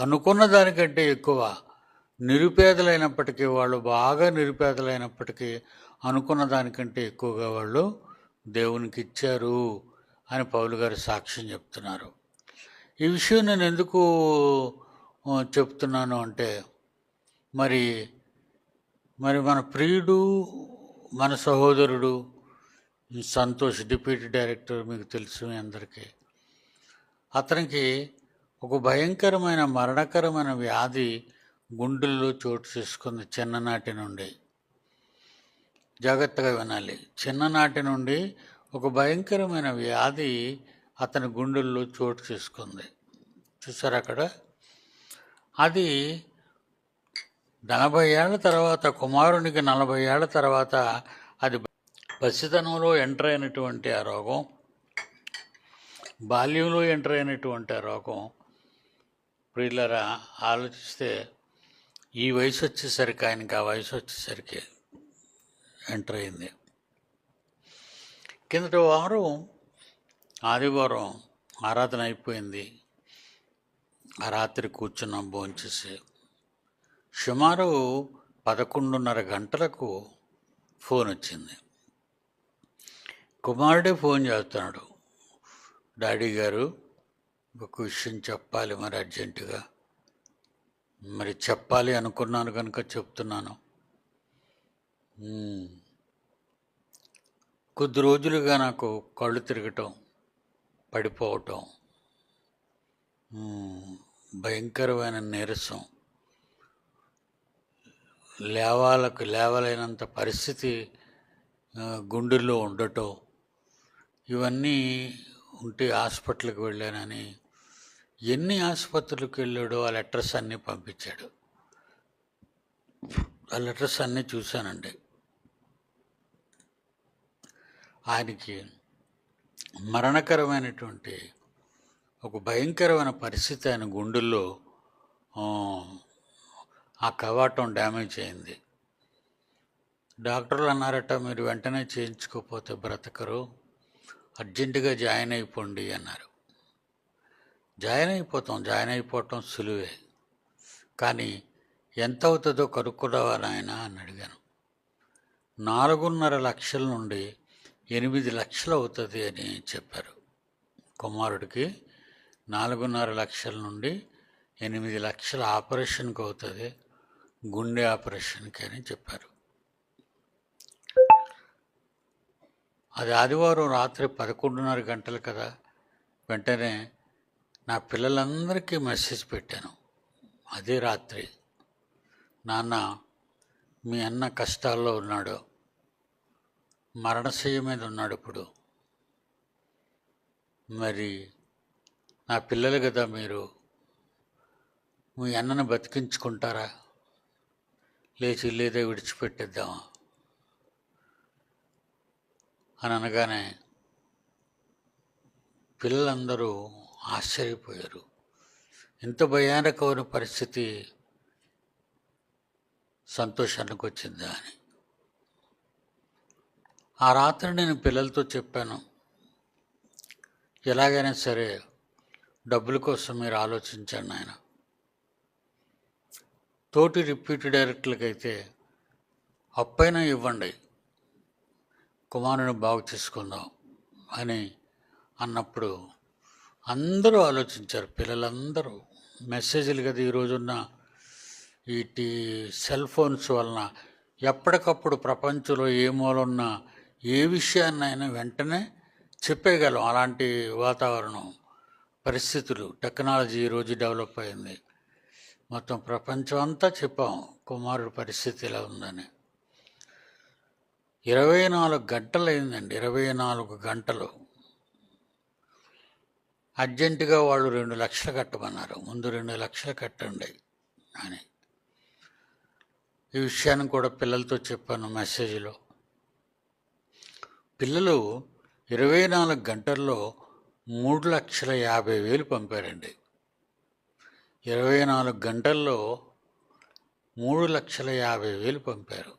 అనుకున్న దానికంటే ఎక్కువ నిరుపేదలైనప్పటికీ వాళ్ళు బాగా నిరుపేదలైనప్పటికీ అనుకున్న దానికంటే ఎక్కువగా వాళ్ళు దేవునికి ఇచ్చారు అని పౌలు గారు సాక్ష్యం చెప్తున్నారు. ఈ విషయం నేను ఎందుకు చెప్తున్నాను అంటే మరి మరి మన ప్రియుడు మన సహోదరుడు సంతోష్ డిప్యూటీ డైరెక్టర్ మీకు తెలుసు మీ అందరికీ అతనికి ఒక భయంకరమైన మరణకరమైన వ్యాధి గుండెల్లో చోటు చేసుకుంది చిన్ననాటి నుండి. జాగ్రత్తగా వినాలి. చిన్ననాటి నుండి ఒక భయంకరమైన వ్యాధి అతని గుండెల్లో చోటు చేసుకుంది. చూసారు అక్కడ? అది నలభై ఏళ్ళ తర్వాత కుమారునికి నలభై ఏళ్ళ తర్వాత అది పసితనంలో ఎంటర్ అయినటువంటి ఆ రోగం బాల్యంలో ఎంటర్ అయినటువంటి ఆ రోగం ప్రియులరా ఆలోచిస్తే ఈ వయసు వచ్చేసరికి ఆయనకి ఆ వయసు వచ్చేసరికి ఎంటర్ అయింది. కిందటి వారం ఆదివారం ఆరాధన అయిపోయింది. ఆ రాత్రి కూర్చున్నాం భోంచేసి. సుమారు పదకొండున్నర గంటలకు ఫోన్ వచ్చింది. కుమారుడే ఫోన్ చేస్తున్నాడు. డాడీ గారు ఒక విషయం చెప్పాలి మరి అర్జెంటుగా. మరి చెప్పాలి అనుకున్నాను కనుక చెప్తున్నాను. కొద్ది రోజులుగా నాకు కళ్ళు తిరగటం పడిపోవటం భయంకరమైన నీరసం లేవాలకు లేవలేనంత పరిస్థితి గుండెల్లో ఉండటం ఇవన్నీ ఉంటే హాస్పిటల్కి వెళ్ళానని ఎన్ని ఆసుపత్రులకు వెళ్ళాడో ఆ లెటర్స్ అన్నీ పంపించాడు. ఆ లెటర్స్ అన్నీ చూశానండి. ఆయనకి మరణకరమైనటువంటి ఒక భయంకరమైన పరిస్థితి ఆయన గుండెల్లో ఆ, ఆ కవాటం డ్యామేజ్ అయింది. డాక్టర్లు అన్నారట మీరు వెంటనే చేయించుకోకపోతే బ్రతకరు అర్జెంటుగా జాయిన్ అయిపోండి అన్నారు. జాయిన్ అయిపోతాం జాయిన్ అయిపోవటం సులువే. కానీ ఎంత అవుతుందో కనుక్కున్నావా నాయన అని అడిగాను. నాలుగున్నర లక్షల నుండి ఎనిమిది లక్షలు అవుతుంది అని చెప్పారు. కుమారుడికి నాలుగున్నర లక్షల నుండి ఎనిమిది లక్షల ఆపరేషన్కి అవుతుంది గుండె ఆపరేషన్కి అని చెప్పారు. అది ఆదివారం రాత్రి పదకొండున్నర గంటలు కదా వెంటనే నా పిల్లలందరికీ మెసేజ్ పెట్టాను. అదే రాత్రి. నాన్న మీ అన్న కష్టాల్లో ఉన్నాడు. మరణశయ్య మీద ఉన్నాడు ఇప్పుడు. మరి నా పిల్లలు కదా మీరు. మీ అన్నను బతికించుకుంటారా? లేచి లేదా విడిచిపెట్టేద్దామా అని అనగానే పిల్లలందరూ ఆశ్చర్యపోయారు. ఇంత భయానకమైన పరిస్థితి సంతోషానికి వచ్చిందా అని. ఆ రాత్రి నేను పిల్లలతో చెప్పాను ఎలాగైనా సరే డబ్బుల కోసం మీరు ఆలోచించండి ఆయన తోటి రిప్యూటీ డైరెక్టర్లకి అయితే అప్పైనా ఇవ్వండి కుమారుని బాగు చేసుకుందాం అని అన్నప్పుడు అందరూ ఆలోచించారు పిల్లలందరూ. మెసేజ్లు కదా ఈరోజున్న రోజున్న ఈ టీ సెల్ ఫోన్స్ వలన. ఎప్పటికప్పుడు ప్రపంచంలో ఏ మూలన్న ఏ విషయాన్నైనా వెంటనే చెప్పేయగలం అలాంటి వాతావరణం పరిస్థితులు టెక్నాలజీ ఈరోజు డెవలప్ అయింది. మొత్తం ప్రపంచం అంతా చెప్పాం కుమారుడి పరిస్థితి ఎలా ఉందని. ఇరవై నాలుగు గంటలు అయిందండి ఇరవై నాలుగు గంటలు. అర్జెంటుగా వాళ్ళు రెండు లక్షలు కట్టమన్నారు. ముందు రెండు లక్షలు కట్టండి అని. ఈ విషయాన్ని కూడా పిల్లలతో చెప్పాను మెసేజ్లో. పిల్లలు ఇరవై నాలుగు గంటల్లో మూడు లక్షల యాభై వేలు పంపారండి. ఇరవై నాలుగు గంటల్లో మూడు లక్షల యాభై వేలు పంపారు.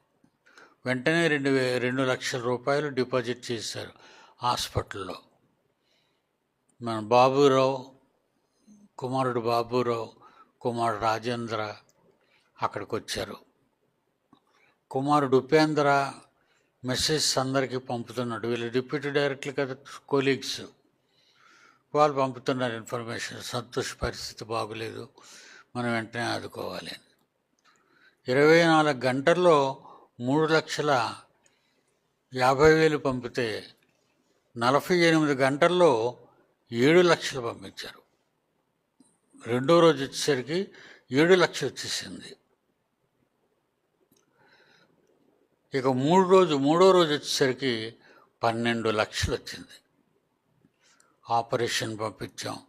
వెంటనే రెండు వే రెండు లక్షల రూపాయలు డిపాజిట్ చేశారు హాస్పిటల్లో. మన బాబురావు కుమారుడు బాబురావు కుమారుడు రాజేంద్ర అక్కడికి వచ్చారు కుమారుడు ఉపేంద్ర మెసేజ్ అందరికీ పంపుతున్నాడు. వీళ్ళు డిప్యూటీ డైరెక్టర్లు కదా కొలీగ్స్. వాళ్ళు పంపుతున్నారు ఇన్ఫర్మేషన్. సంతోష్ పరిస్థితి బాగోలేదు. మనం వెంటనే ఆదుకోవాలి అని. ఇరవై నాలుగు గంటల్లో మూడు లక్షల యాభై వేలు పంపితే నలభై ఎనిమిది గంటల్లో ఏడు లక్షలు పంపించారు. రెండో రోజు వచ్చేసరికి ఏడు లక్షలు వచ్చేసింది. ఇక మూడు రోజు మూడో రోజు వచ్చేసరికి పన్నెండు లక్షలు వచ్చింది. ఆపరేషన్ పంపించాం.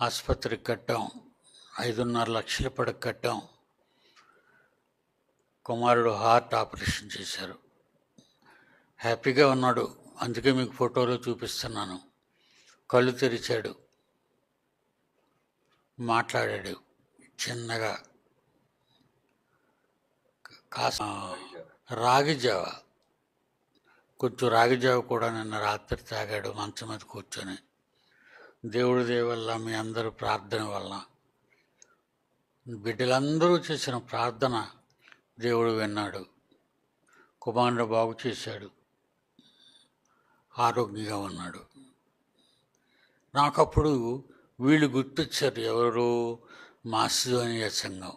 ఆసుపత్రికి కట్టాం. ఐదున్నర లక్షల పడక కట్టాం. కుమారుడు హార్ట్ ఆపరేషన్ చేశారు. హ్యాపీగా ఉన్నాడు. అందుకే మీకు ఫోటోలో చూపిస్తున్నాను. కళ్ళు తెరిచాడు. మాట్లాడాడు. చిన్నగా. కాస్త రాగి జావ కొంచెం రాగి జావ కూడా నిన్న రాత్రి తాగాడు మంచం మీద కూర్చొని. దేవుడి దేవల్ల మీ అందరూ ప్రార్థన వల్ల. బిడ్డలందరూ చేసిన ప్రార్థన దేవుడు విన్నాడు. కుమారుడు బాగు చేశాడు. ఆరోగ్యంగా ఉన్నాడు. నాకు అప్పుడు వీళ్ళు గుర్తొచ్చారు ఎవరు? మాసిధోనియ సంఘం.